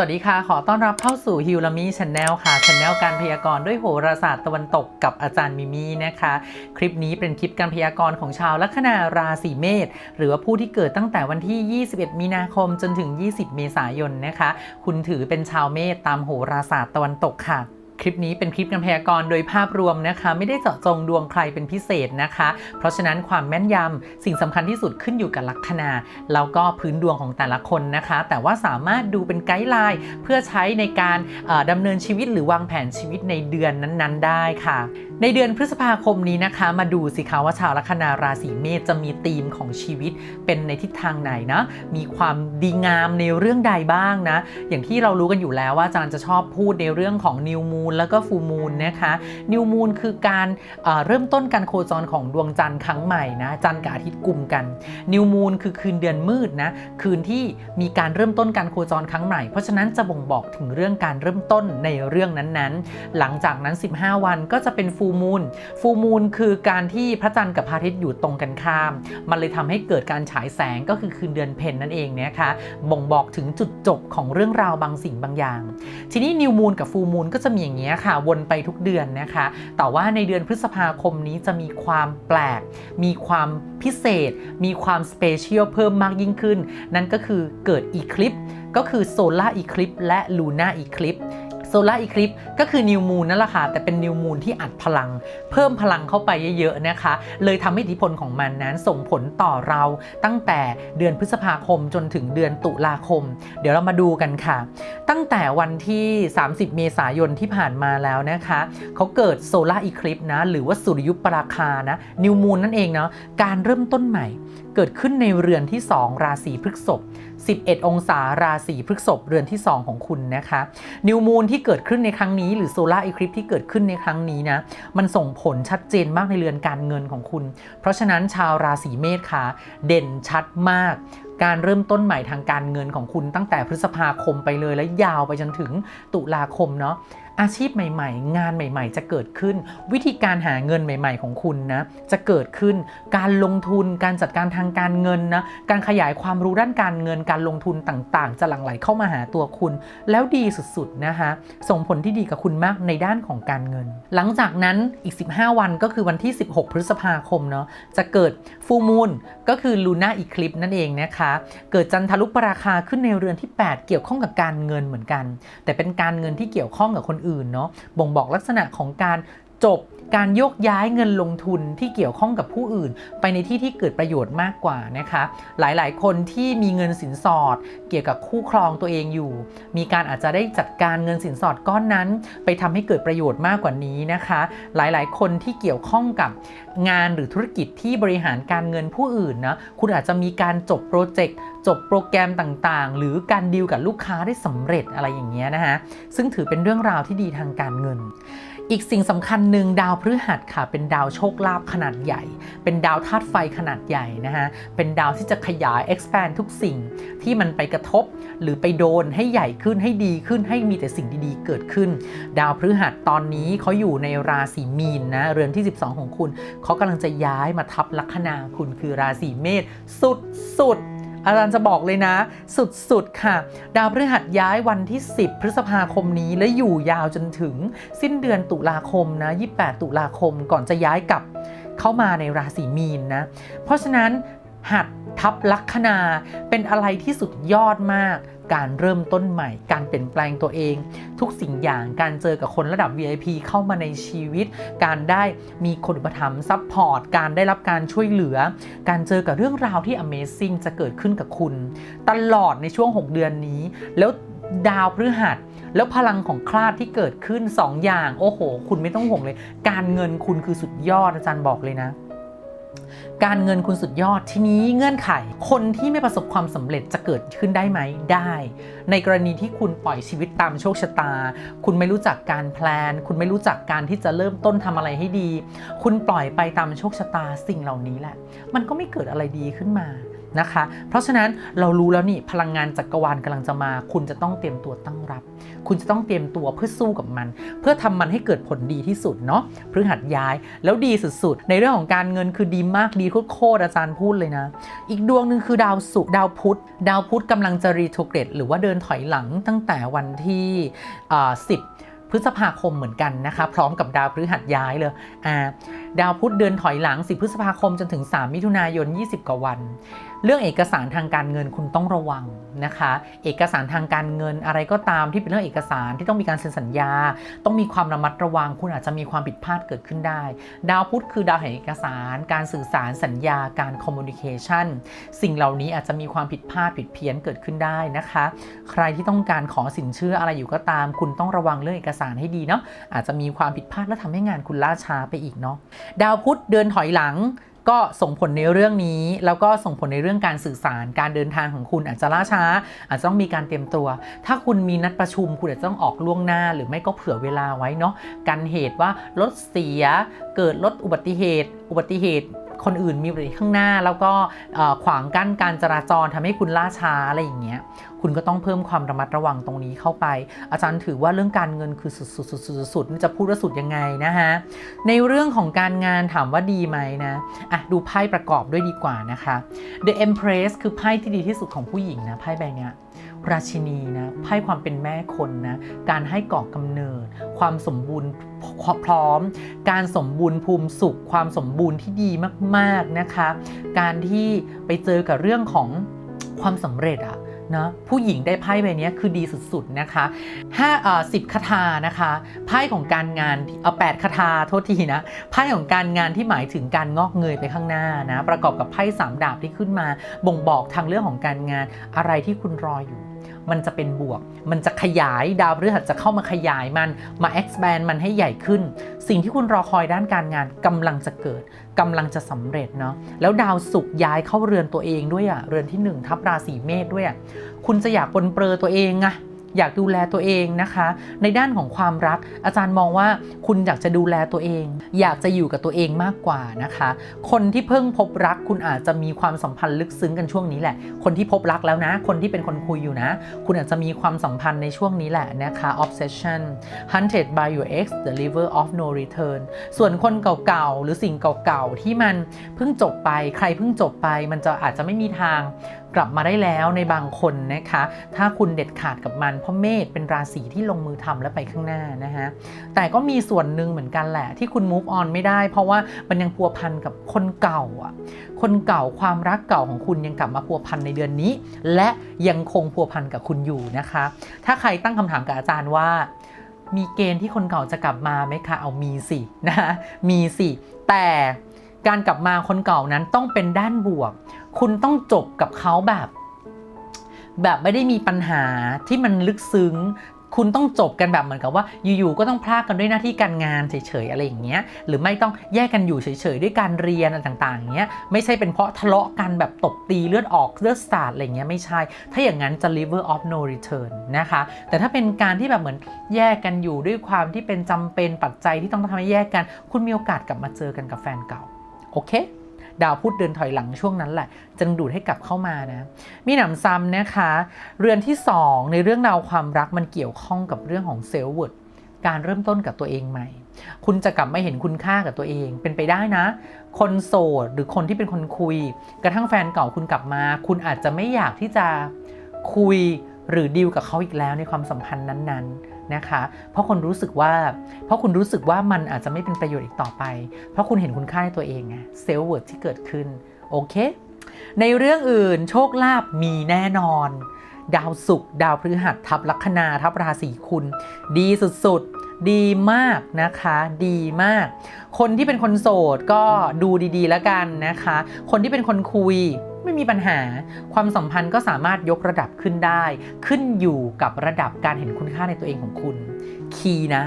วัสดีค่ะ ขอต้อนรับเข้าสู่ฮิวลามีชาแนลค่ะชาแนลการพยากรณ์ด้วยโหราศาสตร์ตะวันตกกับอาจารย์มิมี่นะคะ คลิปนี้เป็นคลิปการพยากรณ์ของชาวลัคนาราศีเมษหรือว่าผู้ที่เกิดตั้งแต่วันที่ 21 มีนาคมจนถึง 20 เมษายนนะคะ คุณถือเป็นชาวเมษตามโหราศาสตร์ตะวันตกค่ะ คลิปนี้เป็นคลิปการพยากรณ์โดยภาพรวมนะคะ ไม่ได้เจาะจงดวงใครเป็นพิเศษนะคะ เพราะฉะนั้นความแม่นยำสิ่งสำคัญที่สุดขึ้นอยู่กับลัคนาแล้วก็พื้นดวงของแต่ละคนนะคะ แต่ว่าสามารถดูเป็นไกด์ไลน์เพื่อใช้ในการดำเนินชีวิตหรือวางแผนชีวิตในเดือนนั้น ๆ ได้ค่ะ ในเดือนพฤษภาคมนี้นะคะ มาดูสิคะว่าชาวลัคนาราศีเมษจะมีธีมของชีวิตเป็นในทิศทางไหนนะ มีความดีงามในเรื่องใดบ้างนะ อย่างที่เรารู้กันอยู่แล้วว่าอาจารย์จะชอบพูดในเรื่องของนิวมูนแล้วก็ฟูมูนนะคะนิวมูนคือการเอ่อเริ่มต้นการโคจรของดวงจันทร์ครั้งใหม่นะจันทร์กับอาทิตย์กลุ่มกันนิวมูนคือคืนเดือนมืดนะคืนที่มีการเริ่มต้นการโคจรครั้งใหม่เพราะฉะนั้นจะบ่งบอกถึงเรื่องการเริ่มต้นในเรื่องนั้นๆ หลังจากนั้น 15 วันก็จะเป็นฟูมูนฟูมูนคือการที่พระจันทร์กับพระอาทิตย์อยู่ตรงกันข้าม มันเลยทำให้เกิดการฉายแสงก็คือคืนเดือนเพ็ญนั่นเองนะคะบ่งบอกถึงจุดจบของเรื่องราวบางสิ่งบางอย่าง ทีนี้นิวมูนกับฟูมูนก็จะมีอย่างนี้ยค่ะ วนไปทุกเดือนนะคะ แต่ว่าในเดือนพฤษภาคมนี้จะมีความแปลก มีความพิเศษ มีความสเปเชียลเพิ่มมากยิ่งขึ้น นั่นก็คือเกิดอีคลิปก็คือโซลาร์อีคลิปและลูน่าอีคลิป โซลาร์อีคลิปก็คือนิวมูนนั่นแหละค่ะ แต่เป็นนิวมูนที่อัดพลัง เพิ่มพลังเข้าไปเยอะๆนะคะ เลยทำให้อิทธิพลของมันนั้นส่งผลต่อเราตั้งแต่เดือนพฤษภาคมจนถึงเดือนตุลาคม เดี๋ยวเรามาดูกันค่ะ ตั้งแต่วันที่ 30 เมษายนที่ผ่านมาแล้วนะคะเขาเกิดโซลาร์อีคลิปนะหรือว่าสุริยุปราคานะนิวมูนนั่นเองเนาะการเริ่มต้นใหม่ เกิดขึ้นในเรือนที่ 2 ราศีพฤษภ11 องศาราศีพฤษภเรือนที่ 2 ของคุณนะคะนิวมูนที่เกิดขึ้นในครั้งนี้ หรือโซลาร์อีคลิปที่เกิดขึ้นในครั้งนี้นะมันส่งผลชัดเจนมากในเรือนการเงินของคุณ เพราะฉะนั้นชาวราศีเมษค่ะเด่นชัดมากการเริ่มต้นใหม่ทางการเงินของคุณตั้งแต่พฤษภาคมไปเลยและยาวไปจนถึงตุลาคมเนาะ อาชีพใหม่ ๆ งานใหม่ ๆ จะเกิดขึ้น วิธีการหาเงินใหม่ ๆ ของคุณนะจะเกิดขึ้นการลงทุนการจัดการทางการเงินนะการขยายความรู้ด้านการเงินการลงทุนต่างๆ จะหลั่งไหลเข้ามาหาตัวคุณ แล้วดีสุดๆนะคะส่งผลที่ดีกับคุณมากในด้านของการเงิน หลังจากนั้นอีก 15 วันก็คือวันที่ 16 พฤษภาคมเนาะจะเกิดฟูมูลก็คือลูน่าอีคลิปนั่นเองนะคะเกิดจันทรุปราคาขึ้นในเรือนที่ 8 เกี่ยวข้องกับการเงินเหมือนกัน แต่เป็นการเงินที่เกี่ยวข้องกับคนอื่นเนาะบ่งบอกลักษณะของการ จบการโยกย้ายเงินลงทุนที่เกี่ยวข้องกับผู้อื่น ไปในที่ที่เกิดประโยชน์มากกว่านะคะหลายๆ คนที่มีเงินสินสอด เกี่ยวกับคู่ครองตัวเองอยู่ มีการอาจจะได้จัดการเงินสินสอดก้อนนั้น ไปทำให้เกิดประโยชน์มากกว่านี้นะคะ หลายๆ คนที่เกี่ยวข้องกับงานหรือธุรกิจที่บริหารการเงินผู้อื่นนะคุณอาจจะมีการจบโปรเจกต์จบโปรแกรมต่างๆ หรือการดีลกับลูกค้าได้สำเร็จอะไรอย่างเงี้ยนะคะซึ่งถือเป็นเรื่องราวที่ดีทางการเงิน อีกสิ่งสำคัญหนึ่งดาวพฤหัสค่ะ เป็นดาวโชคลาภขนาดใหญ่ เป็นดาวธาตุไฟขนาดใหญ่นะคะเป็นดาวที่จะขยาย expand ทุกสิ่งที่มันไปกระทบ หรือไปโดนให้ใหญ่ขึ้นให้ดีขึ้นให้มีแต่สิ่งดีๆ เกิดขึ้น ดาวพฤหัสตอนนี้เขาอยู่ในราศีมีนนะเรือนที่ 12 ของคุณเขากำลังจะย้ายมาทับลัคนาคุณคือราศีเมษสุดๆ อาจารย์จะบอกเลยนะ สุดๆค่ะ ดาวพฤหัสย้ายวันที่ 10 พฤษภาคมนี้และอยู่ยาวจนถึงสิ้นเดือนตุลาคมนะ 28 ตุลาคมก่อนจะย้ายกลับเข้ามาในราศีมีนนะ เพราะฉะนั้นหัดทับลัคนาเป็นอะไรที่สุดยอดมาก การเริ่มต้นใหม่ การเปลี่ยนแปลงตัวเอง ทุกสิ่งอย่างการเจอกับคนระดับ VIP เข้ามาในชีวิต การได้มีคนอุปถัมภ์ซัพพอร์ตการได้รับการช่วยเหลือ การเจอกับเรื่องราวที่ Amazing จะเกิดขึ้นกับคุณ ตลอดในช่วง 6 เดือนนี้ แล้วดาวพฤหัส แล้วพลังของคลาดที่เกิดขึ้น 2 อย่าง โอ้โห คุณไม่ต้องห่วงเลย การเงินคุณคือสุดยอดอาจารย์บอกเลยนะ การเงินคุณสุดยอดทีนี้เงื่อนไข คนที่ไม่ประสบความสำเร็จจะเกิดขึ้นได้ไหมได้ ในกรณีที่คุณปล่อยชีวิตตามโชคชะตา คุณไม่รู้จักการแพลน คุณไม่รู้จักการที่จะเริ่มต้นทำอะไรให้ดี คุณปล่อยไปตามโชคชะตาสิ่งเหล่านี้แหละ มันก็ไม่เกิดอะไรดีขึ้นมา นะคะ เพราะฉะนั้นเรารู้แล้วนี่พลังงานจักรวาลกำลังจะมา คุณจะต้องเตรียมตัวตั้งรับ คุณจะต้องเตรียมตัวเพื่อสู้กับมัน เพื่อทำมันให้เกิดผลดีที่สุดเนาะพฤหัสย้ายแล้วดีสุดๆ ในเรื่องของการเงินคือดีมากดีโคตรๆอาจารย์พูดเลยนะ อีกดวงหนึ่งคือดาวศุกร์ดาวพุธ ดาวพุธกำลังจะรีโทเกรดหรือว่าเดินถอยหลังตั้งแต่วันที่10พฤษภาคมเหมือนกันนะคะ พร้อมกับดาวพฤหัสย้ายเลยอ่า ดาวพุธเดินถอยหลัง 10 พฤษภาคมจนถึง 3 มิถุนายน 20 กว่าวัน เรื่องเอกสารทางการเงินคุณต้องระวังนะคะ เอกสารทางการเงินอะไรก็ตามที่เป็นเรื่องเอกสารที่ต้องมีการเซ็นสัญญา ต้องมีความระมัดระวัง คุณอาจจะมีความผิดพลาดเกิดขึ้นได้ ดาวพุธคือดาวแห่งเอกสาร การสื่อสารสัญญา การคอมมูนิเคชันสิ่งเหล่านี้อาจจะมีความผิดพลาดผิดเพี้ยนเกิดขึ้นได้นะคะ ใครที่ต้องการขอสินเชื่ออะไรอยู่ก็ตาม คุณต้องระวังเรื่องเอกสารให้ดีเนาะอาจจะมีความผิดพลาดและทำให้งานคุณล่าช้าไปอีกเนาะดาวพุธเดินถอยหลังก็ส่งผลในเรื่องนี้ แล้วก็ส่งผลในเรื่องการสื่อสาร การเดินทางของคุณอาจจะล่าช้า อาจจะต้องมีการเตรียมตัว ถ้าคุณมีนัดประชุมคุณอาจจะต้องออกล่วงหน้า หรือไม่ก็เผื่อเวลาไว้เนาะกันเหตุว่ารถเสียเกิดรถอุบัติเหตุ อุบัติเหตุ คนอื่นมีอุบัติเหตุข้างหน้า แล้วก็ขวางกั้นการจราจรทำให้คุณล่าช้าอะไรอย่างเงี้ยคุณก็ต้องเพิ่มความระมัดระวังตรงนี้เข้าไป อาจารย์ถือว่าเรื่องการเงินคือสุดๆๆๆๆจะพูดว่าสุดยังไงนะฮะในเรื่องของการงานถามว่าดีไหมนะอะดูไพ่ประกอบด้วยดีกว่านะคะ The Empress คือไพ่ที่ดีที่สุดของผู้หญิงนะไพ่ใบเนี้ย ราชินีนะไพ่ความเป็นแม่คนนะการให้ก่อกำเนิด ความสมบูรณ์พร้อม การสมบูรณ์ภูมิสุข ความสมบูรณ์ที่ดีมากๆนะคะ การที่ไปเจอกับเรื่องของความสำเร็จอะนะผู้หญิงได้ไพ่ใบนี้คือดีสุดๆนะคะห้าอ่อสิบคาถานะคะไพ่ของการงานเอาแปดคาถาโทษทีนะไพ่ของการงานที่หมายถึงการงอกเงยไปข้างหน้านะประกอบกับไพ่สามดาบที่ขึ้นมา บ่งบอกทางเรื่องของการงานอะไรที่คุณรออยู่ มันจะเป็นบวก มันจะขยายดาวพฤหัสจะเข้ามาขยายมัน มา expand มันให้ใหญ่ขึ้น สิ่งที่คุณรอคอยด้านการงานกำลังจะเกิดกำลังจะสำเร็จเนาะ แล้วดาวศุกร์ย้ายเข้าเรือนตัวเองด้วยอะเรือนที่ 1 ทับราศีเมษด้วยอะคุณจะอยากปนเปลือตัวเองอะ อยากดูแลตัวเองนะคะ ในด้านของความรัก อาจารย์มองว่าคุณอยากจะดูแลตัวเอง อยากจะอยู่กับตัวเองมากกว่านะคะ คนที่เพิ่งพบรักคุณอาจจะมีความสัมพันธ์ลึกซึ้งกันช่วงนี้แหละ คนที่พบรักแล้วนะ คนที่เป็นคนคุยอยู่นะ คุณอาจจะมีความสัมพันธ์ในช่วงนี้แหละนะคะ obsession hunted by your ex the river of no return ส่วนคนเก่าๆหรือสิ่งเก่าๆที่มันเพิ่งจบไปใครเพิ่งจบไป มันจะอาจจะไม่มีทาง กลับมาได้แล้วในบางคนนะคะ ถ้าคุณเด็ดขาดกับมัน เพราะเมษเป็นราศีที่ลงมือทำและไปข้างหน้านะฮะแต่ก็มีส่วนหนึ่งเหมือนกันแหละ ที่คุณ move on ไม่ได้ เพราะว่ามันยังพัวพันกับคนเก่าอะคนเก่าความรักเก่าของคุณยังกลับมาพัวพันในเดือนนี้ และยังคงพัวพันกับคุณอยู่นะคะ ถ้าใครตั้งคำถามกับอาจารย์ว่ามีเกณฑ์ที่คนเก่าจะกลับมาไหมคะ เอามีสินะคะมีสิ แต่ การกลับมาคนเก่านั้นต้องเป็นด้านบวก คุณต้องจบกับเขาแบบ แบบไม่ได้มีปัญหาที่มันลึกซึ้งคุณต้องจบกันแบบเหมือนกับว่าอยู่ๆก็ต้องพลากกันด้วยหน้าที่การงานเฉยๆอะไรอย่างเงี้ยหรือไม่ต้องแยกกันอยู่เฉยๆด้วยการเรียนอะไรต่างๆอย่างเงี้ยไม่ใช่เป็นเพราะทะเลาะกันแบบตบตีเลือดออกเลือดสาดอะไรเงี้ยไม่ใช่ ถ้าอย่างนั้นจะ river of no return นะคะ แต่ถ้าเป็นการที่แบบเหมือนแยกกันอยู่ด้วยความที่เป็นจำเป็นปัจจัยที่ต้องทำให้แยกกัน คุณมีโอกาสกลับมาเจอกันกับแฟนเก่า โอเค ดาวพุธเดินถอยหลังช่วงนั้นแหละจะดึงดูดให้กลับเข้ามานะ มีหนำซ้ำนะคะ เรือนที่ 2 ในเรื่องราวความรักมันเกี่ยวข้องกับเรื่องของเซลล์เวิร์ดการเริ่มต้นกับตัวเองใหม่ คุณจะกลับมาเห็นคุณค่ากับตัวเอง เป็นไปได้นะ คนโสดหรือคนที่เป็นคนคุย กระทั่งแฟนเก่าคุณกลับมา คุณอาจจะไม่อยากที่จะคุยหรือดีลกับเขาอีกแล้วในความสัมพันธ์นั้นๆ นะคะ เพราะคนรู้สึกว่า เพราะคุณรู้สึกว่ามันอาจจะไม่เป็นประโยชน์อีกต่อไป เพราะคุณเห็นคุณค่าในตัวเองไงเซลล์เวิร์ดที่เกิดขึ้น โอเค ในเรื่องอื่นโชคลาภมีแน่นอน ดาวศุกร์ดาวพฤหัสทับลัคนาทับราศีคุณ ดีสุดๆ ดีมากนะคะ ดีมาก คนที่เป็นคนโสดก็ดูดีๆ แล้วกันนะคะ คนที่เป็นคนคุย ไม่มีปัญหา ความสัมพันธ์ก็สามารถยกระดับขึ้นได้ ขึ้นอยู่กับระดับการเห็นคุณค่าในตัวเองของคุณ คีย์นะ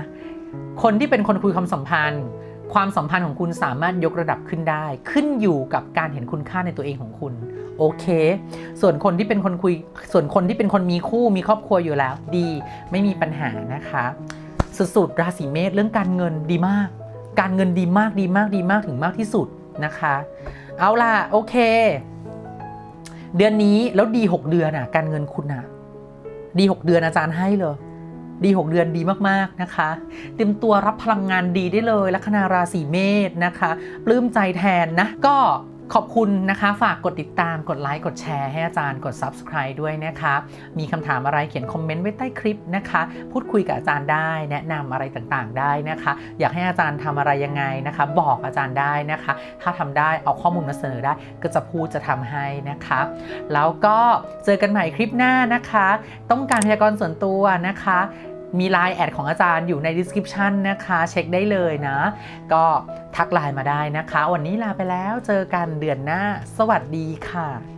คนที่เป็นคนคุยความสัมพันธ์ ความสัมพันธ์ของคุณสามารถยกระดับขึ้นได้ ขึ้นอยู่กับการเห็นคุณค่าในตัวเองของคุณ โอเค ส่วนคนที่เป็นคนคุย ส่วนคนที่เป็นคนมีคู่มีครอบครัวอยู่แล้ว ดี ไม่มีปัญหานะคะ สุดๆราศีเมษเรื่องการเงินดีมาก การเงินดีมากดีมากดีมากถึงมากที่สุดนะคะ เอาล่ะโอเค เดือนนี้แล้วดี 6 เดือนอะ การเงินคุณอะ ดี 6 เดือนอาจารย์ให้เลย ดี 6 เดือนดีมากๆนะคะ เตรียมตัวรับพลังงานดีได้เลยลัคนาราศีเมษนะคะ ปลื้มใจแทนนะ ก็ ขอบคุณนะคะ ฝากกดติดตามกดไลค์กดแชร์ให้อาจารย์กด Subscribe ด้วยนะคะ มีคำถามอะไรเขียนคอมเมนต์ไว้ใต้คลิปนะคะ พูดคุยกับอาจารย์ได้แนะนำอะไรต่างๆได้นะคะ อยากให้อาจารย์ทำอะไรยังไงนะคะ บอกอาจารย์ได้นะคะ ถ้าทำได้เอาข้อมูลมาเสนอได้ ก็จะพูดจะทำให้นะคะ แล้วก็เจอกันใหม่คลิปหน้านะคะ ต้องการพยากรณ์ส่วนตัวนะคะ มีไลน์แอดของอาจารย์อยู่ใน description นะคะ เช็คได้เลยนะ ก็ทักไลน์มาได้นะคะ วันนี้ลาไปแล้วเจอกันเดือนหน้า สวัสดีค่ะ